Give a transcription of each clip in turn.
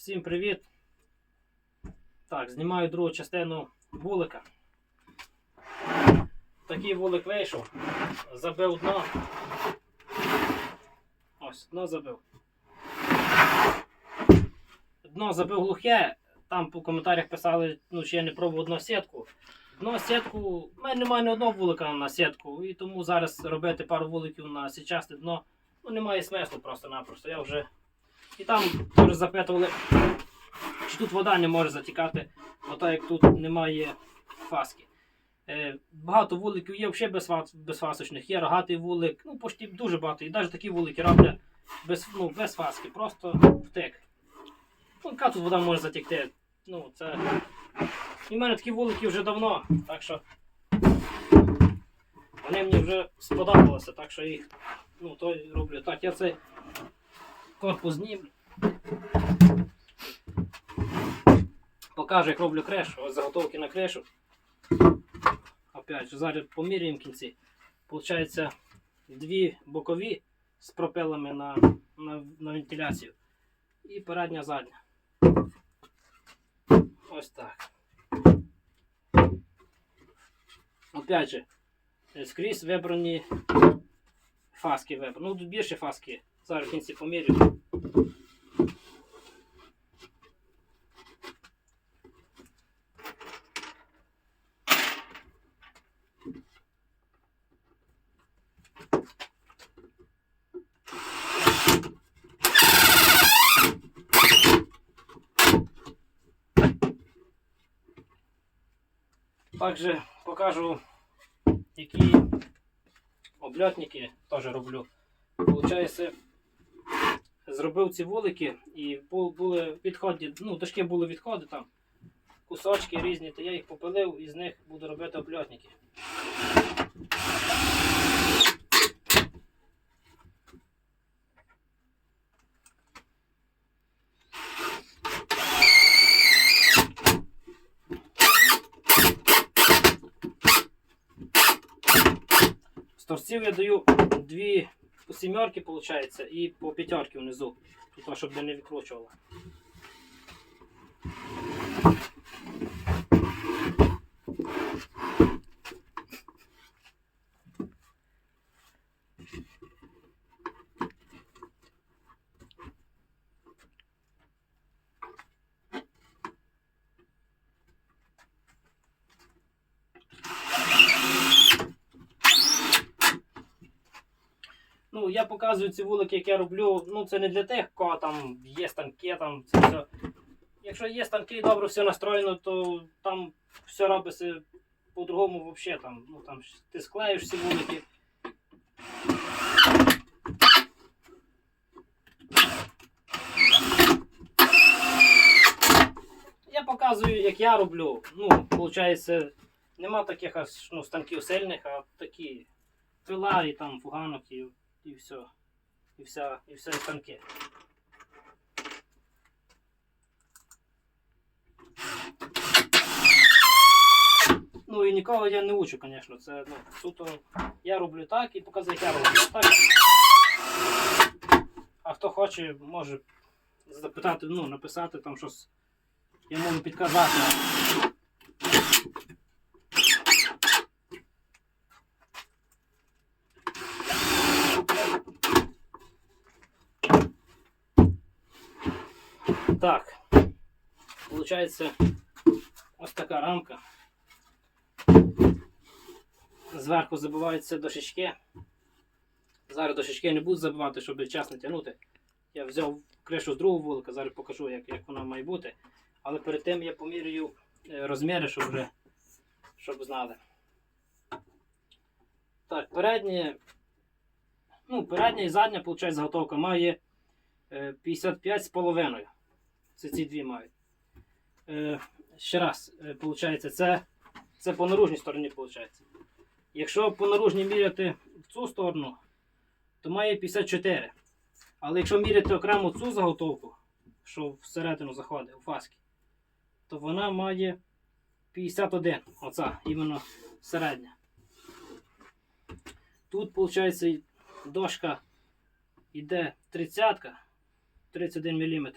Всім привіт! Так, знімаю другу частину вулика. Такий вулик вийшов. Забив дно. Ось, дно забив. Дно забив глухе. Там по коментарях писали, ну, чи я не пробував дно сітку. Дно сітку, в мене немає ні одного вулика на сітку, і тому зараз робити пару вуликів на січасте дно ну, немає смислу просто-напросто. Я вже і там теж запитували, чи тут вода не може затікати, бо так як тут немає фаски. Е, багато вуликів є взагалі без, безфасочних, є рогатий вулик, ну почти дуже багато. І навіть такі вулики роблять без, ну, без фаски, просто втек. Ну, яка тут вода може затікти? Ну, це... І в мене такі вулики вже давно, так що вони мені вже сподобалися, так що їх ну, то роблю. Так, я цей корпус знімлю. Покажу, як роблю крешу. Ось заготовки на крешу. Опять же, зараз поміряємо кінці. Получається дві бокові з пропелами на, на, на вентиляцію. І передня задня. Ось так. Опять же, скрізь вибрані фаски вибрані. Ну, тут більше фаски. Зараз в кінці помірю. Также покажу, які обльотники теж роблю. Получається, зробив ці вулики і бу- були відходи, ну, дошки були відходи там, кусочки різні, то я їх попилив і з них буду робити обльотники. З торців я даю дві по сімерки, виходить, і по п'ятерки внизу, тут, щоб не відкручувало. Я показую ці вулики, як я роблю. Ну, це не для тих, кого там є станки, там це все. Якщо є станки і добре все настроєно, то там все робиться по-другому взагалі. Там, ну, там, ти склеїш ці вулики. Я показую, як я роблю. Ну, виходить, нема таких аж ну, станків сильних, а такі пила і там фуганок і, і все. І вся, і все і станки. Ну і нікого я не учу, звісно. Це ну, суто я роблю так і показую, як я роблю. Так. А хто хоче, може запитати, ну, написати там щось. Я можу підказати. Так, получается ось така рамка. Зверху забиваються дошечки. Зараз дошечки не буду забивати, щоб час не тягнути. Я взяв кришу з другого вулика, зараз покажу, як, як вона має бути. Але перед тим я поміряю е, розміри, щоб вже щоб знали. Так, переднє, ну, передня і задня, виходить, заготовка має е, 55 з половиною. Це ці дві мають. Е, ще раз, е, виходить, це, це по наружній стороні. Виходить. Якщо по наружній міряти в цю сторону, то має 54. Але якщо міряти окремо цю заготовку, що всередину заходить у фаски, то вона має 51. Оця, іменно середня. Тут, виходить, дошка йде 30 31 мм.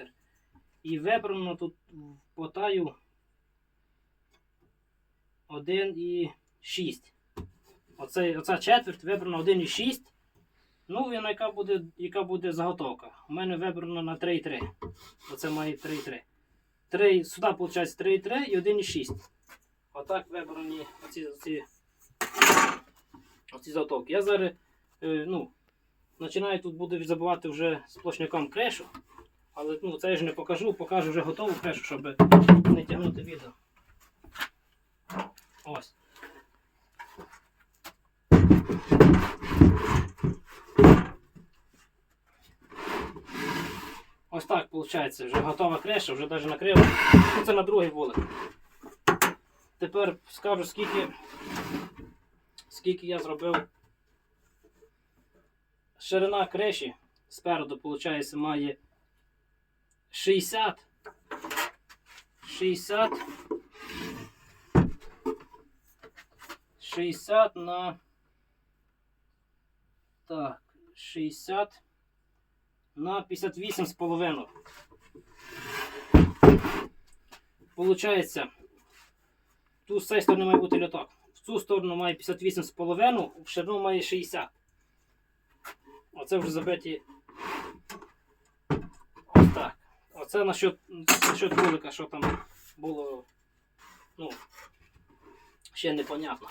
І вибрано тут в потаю 1,6. Оце, оця четверть вибрано 1,6. Ну, і яка буде, яка буде заготовка. У мене вибрано на 3,3. Оце має 3,3. 3, сюди виходить 3,3 і 1,6. Отак вибрані оці, оці, оці заготовки. Я зараз е, ну, починаю тут буду забивати вже сплошняком крешу. Але ну, це я ж не покажу, покажу вже готову крешу, щоб не тягнути відео. Ось. Ось так виходить, вже готова креша, вже навіть накрила. Ну, Це на другий вулик. Тепер скажу, скільки, скільки я зробив. Ширина креші спереду, виходить, має 60. 60. 60 на. Так, 60 на 58 з половиною. Получається, тут з цієї сторони має бути льоток. В цю сторону має 58 з половиною, в ширину має 60. Оце вже забиті. Ось так. Оце насчет, насчет вулика, що там було. Ну, ще непонятно.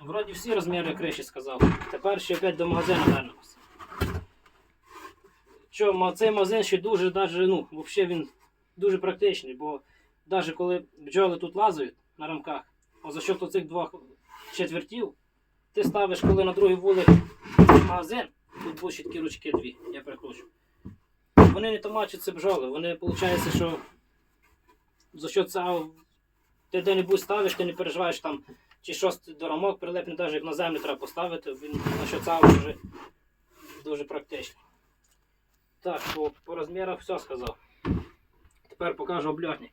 Вроді всі розміри криші сказав. Тепер ще опять до магазину вернемося. Що, цей магазин ще дуже, даже, ну, взагалі він дуже практичний, бо навіть коли бджоли тут лазають на рамках, а за счет оцих двох четвертів, ти ставиш, коли на другий вулик магазин, тут будуть ще такі ручки дві, я перекручу. Вони не томачаться бджоли, вони виходить, що за що це ти де-небудь ставиш, ти не переживаєш там, чи щось до рамок прилипне, навіть як на землю треба поставити, він на що це вже дуже практично. Так, по, по розмірах все сказав. Тепер покажу обльотник.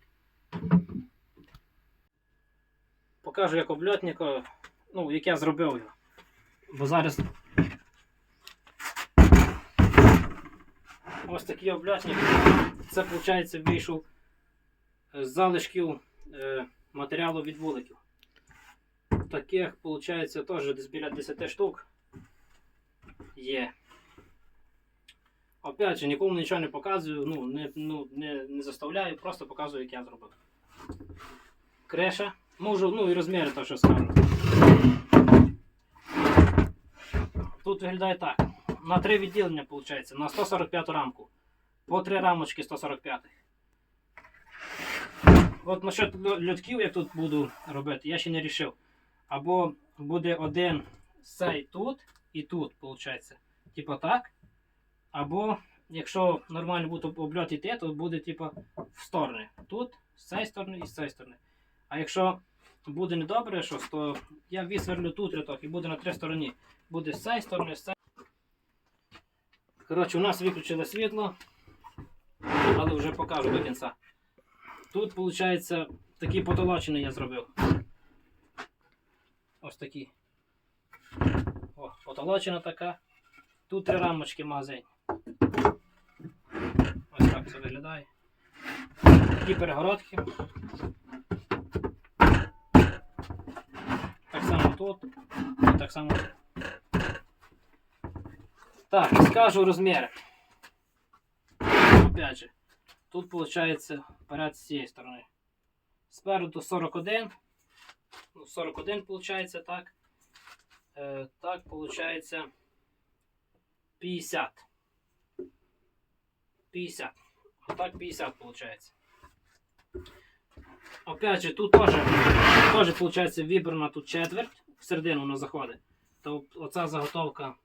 Покажу як обльотник, ну, як я зробив його. Бо зараз ось такий обльотник. Це, виходить, вийшов з залишків е, матеріалу від вуликів. Таких, виходить, теж десь біля 10 штук є. Опять же, нікому нічого не показую, ну, не, ну, не, не заставляю, просто показую, як я зробив. Креша. Можу, ну і розміри то, що скажу. Тут виглядає так. На три відділення, виходить, на 145 рамку. По три рамочки 145. От насчет льо- льотків, як тут буду робити, я ще не рішив. Або буде один цей тут і тут, виходить. Типа так. Або якщо нормально буде обльот йти, то буде типа в сторони. Тут, з цієї сторони і з цієї сторони. А якщо буде недобре щось, то я висверлю тут рядок і буде на три стороні. Буде з цієї сторони, з цієї. Коротше, у нас виключили світло, але вже покажу до кінця. Тут, виходить, такі потолочини я зробив. Ось такі. О, потолочина така. Тут три рамочки магазин. Ось так це виглядає. Такі перегородки. Так само тут. І так само тут. Так, скажу розміри. Опять же, тут виходить вперед з цієї сторони. Спереду 41. Ну, 41 виходить, так. Е, так, виходить 50. 50. Отак 50 виходить. Опять же, тут теж, теж виходить вибрана тут четверть, в середину вона заходить. То оця заготовка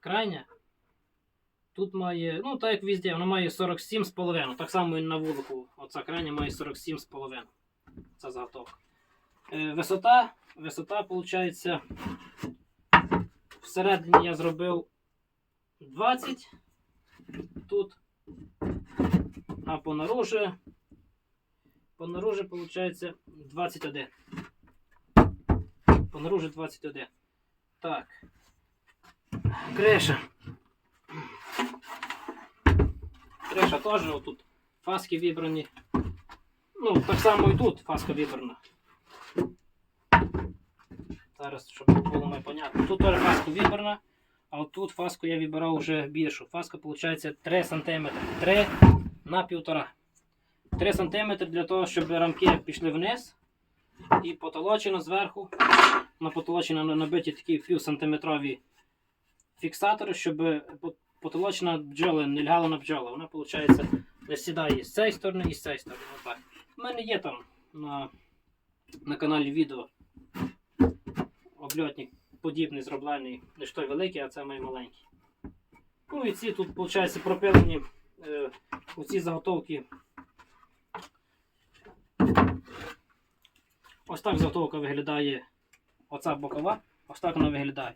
крайня. Тут має, ну так як везде, вона має 47,5. Так само і на вулику. Оця крайня має 47,5. Ця заготовка. Е, висота, висота, виходить, всередині я зробив 20 тут. А по наружі, по наружі, виходить 21. По наружі 21. Так. Креша. Криша теж тут фаски вибрані. Ну, так само і тут фаска вибрана. Зараз, щоб було ми понятно. Тут теж фаска вибрана, а от тут фаску я вибирав вже більшу. Фаска виходить 3 см. 3 на 1,5. 3 см для того, щоб рамки пішли вниз. І потолочено зверху. На потолочено набиті такі півсантиметрові фіксатори, щоб потолочна бджола не на бджола. Вона, виходить, не сідає з цієї сторони і з цієї сторони. Отак. У мене є там на, на каналі відео обльотник подібний зроблений, не ж той великий, а це мій маленький. Ну і ці тут, виходить, пропилені е, оці заготовки. Ось так заготовка виглядає. Оця бокова, ось так вона виглядає.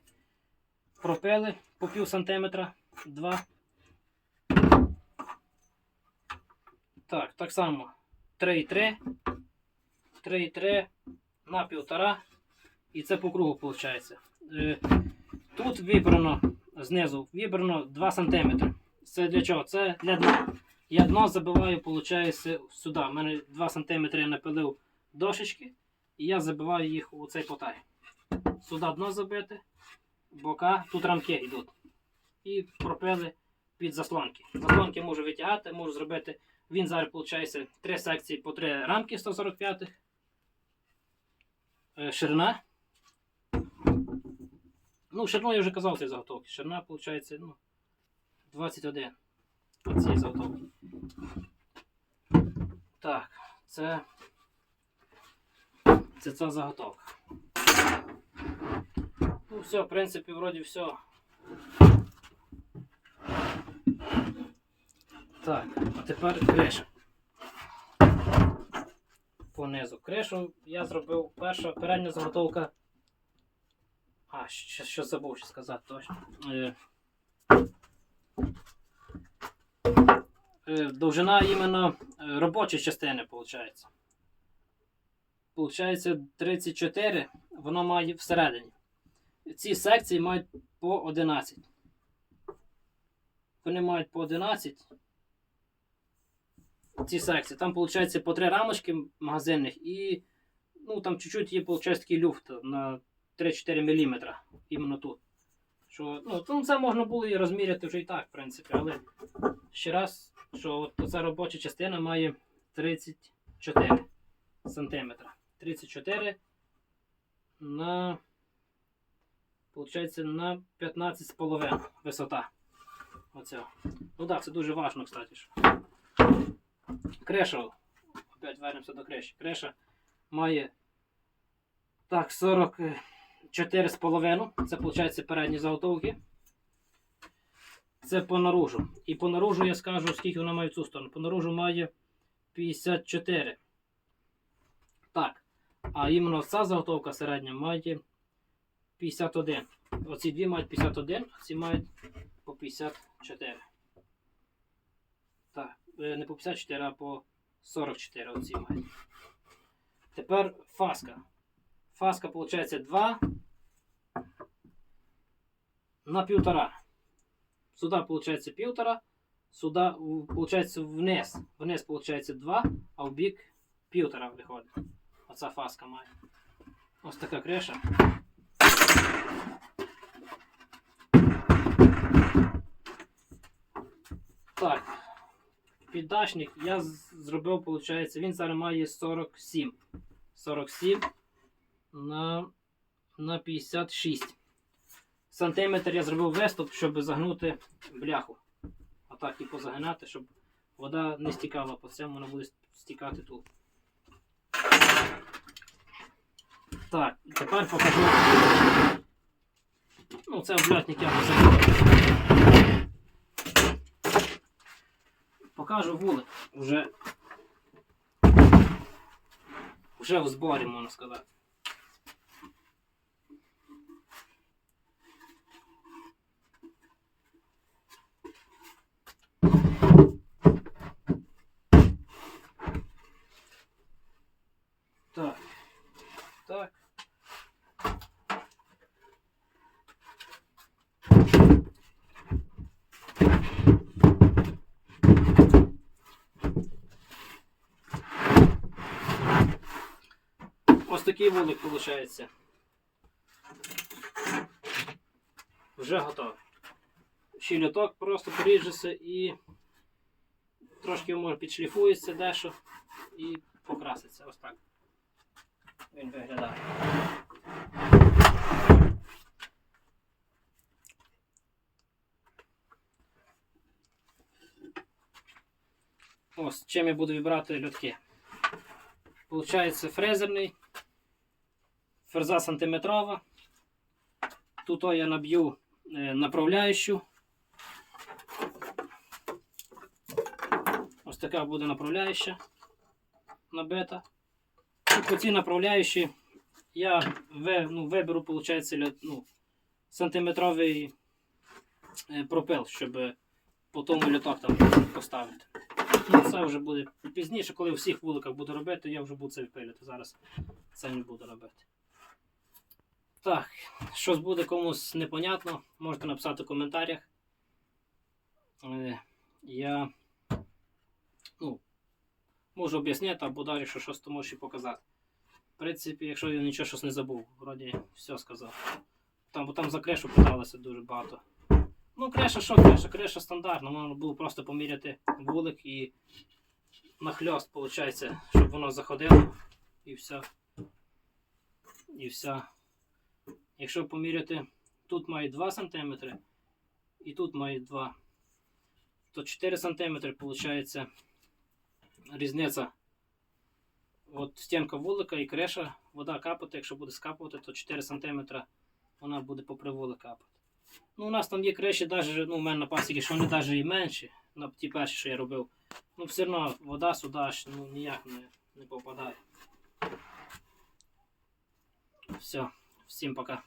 Пропили по пів сантиметра, два. Так, так само 3,3, 3,3 на півтора. І це по кругу виходить. Е, Тут вибрано знизу вибрано 2 см. Це для чого? Це для дна. Я дно забиваю, виходить, сюди. У мене 2 см я напилив дошечки, і я забиваю їх у цей потай. Сюди дно забити, бока, тут рамки йдуть. І пропили під заслонки. Заслонки можу витягати, можу зробити. Він зараз виходить 3 секції по 3 рамки 145 Е, Ширина. Ну, ширину я вже казав цієї заготовки. Ширина, виходить, ну, 21. Оцієї заготовки. Так, це. Це ця заготовка. Ну, все, в принципі, вроді все. Так, а тепер криша. Понизу кришу я зробив перша передня заготовка. А, що, що забув ще сказати точно. Е, е, довжина іменно е, робочої частини, виходить. Получається 34, воно має всередині. Ці секції мають по 11. Вони мають по 11. Ці секції. Там, виходить, по 3 рамочки магазинних і ну, там чуть-чуть є, виходить, такий люфт на 3-4 мм. Іменно тут. Що, ну, то це можна було і розміряти вже і так, в принципі. Але ще раз, що от ця робоча частина має 34 см. 34 на, получається, на 15,5 висота. Оця. Ну так, це дуже важливо, кстати. Креша. Опять вернемося до креші. Креша має так, 44,5. Це виходить передні заготовки. Це по наружу. І по наружу я скажу, скільки вона має в цю сторону. По наружу має 54. Так. А іменно ця заготовка середня має 51. Оці дві мають 51, а ці мають по 54. Так, е, не по 54, а по 44 оці мають. Тепер фаска. Фаска виходить 2 на півтора. Сюди виходить півтора, сюди виходить вниз. Вниз виходить 2, а в бік півтора виходить. Оця фаска має. Ось така криша. Так. Піддашник я зробив, виходить, він зараз має 47. 47 на, на 56. Сантиметр я зробив виступ, щоб загнути бляху. А так і позагинати, щоб вода не стікала по цьому, вона буде стікати тут. Так, тепер покажу. Ну, це обльотник я вже забув. Покажу вулик. Уже, вже в зборі, можна сказати. Так. Так. Ось такий вулик виходить. Вже готовий. Ще льоток просто поріжеться і трошки може підшліфується дещо і покраситься. Ось так. Він виглядає. Ось чим я буду вибирати льотки. Получається фрезерний, фреза сантиметрова. Тут я наб'ю е, направляючу. Ось така буде направляюча набита. І по цій направляючій я ну, виберу, виходить, ну, сантиметровий е, пропил, щоб по тому літак там поставити. Ну, це вже буде пізніше, коли у всіх вуликах буду робити, я вже буду це впилювати. Зараз це не буду робити. Так, щось буде комусь непонятно, можете написати в коментарях. Е, Я ну, можу об'яснити або далі що щось то можу показати. В принципі, якщо я нічого щось не забув, вроді все сказав. Там, бо там за крешу питалося дуже багато. Ну, креша, що креша? Креша стандартна, можна було просто поміряти вулик і нахльост, виходить, щоб воно заходило і все. І все. Якщо поміряти, тут має 2 см і тут має 2 то 4 см виходить різниця. От стінка вулика і креша, вода капати, якщо буде скапувати, то 4 см вона буде попри вулик капати. Ну, у нас там є криші, навіть, ну, у мене на пасіки, що вони навіть і менші, на ті перші, що я робив. Ну, все одно вода сюди аж ну, ніяк не, не попадає. Все, всім пока.